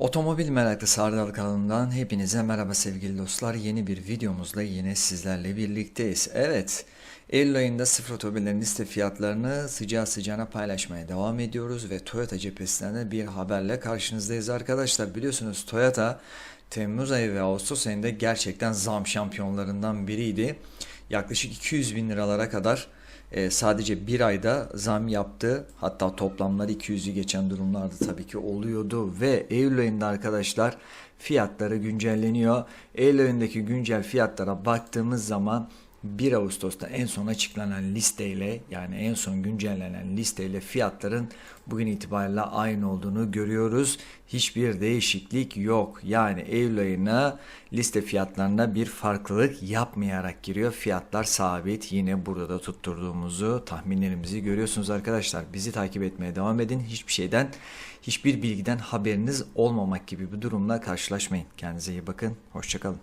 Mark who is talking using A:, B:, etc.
A: Otomobil meraklısı Ardal kanalından hepinize merhaba sevgili dostlar. Yeni bir videomuzla yine sizlerle birlikteyiz. Evet, Eylül ayında sıfır otomobillerin liste fiyatlarını sıcağı sıcağına paylaşmaya devam ediyoruz ve Toyota cephesinden de bir haberle karşınızdayız arkadaşlar. Biliyorsunuz Toyota Temmuz ayı ve Ağustos ayında gerçekten zam şampiyonlarından biriydi. Yaklaşık 200 bin liralara kadar e, sadece bir ayda zam yaptı. Hatta toplamları 200'ü geçen durumlarda tabii ki oluyordu ve Eylül ayında arkadaşlar fiyatları güncelleniyor. Eylül ayındaki güncel fiyatlara baktığımız zaman 1 Ağustos'ta en son açıklanan listeyle yani en son güncellenen listeyle fiyatların bugün itibariyle aynı olduğunu görüyoruz. Hiçbir değişiklik yok. Yani Eylül ayına liste fiyatlarında bir farklılık yapmayarak giriyor. Fiyatlar sabit. Yine burada da tutturduğumuzu tahminlerimizi görüyorsunuz arkadaşlar. Bizi takip etmeye devam edin. Hiçbir şeyden hiçbir bilgiden haberiniz olmamak gibi bir durumla karşılaşmayın. Kendinize iyi bakın. Hoşçakalın.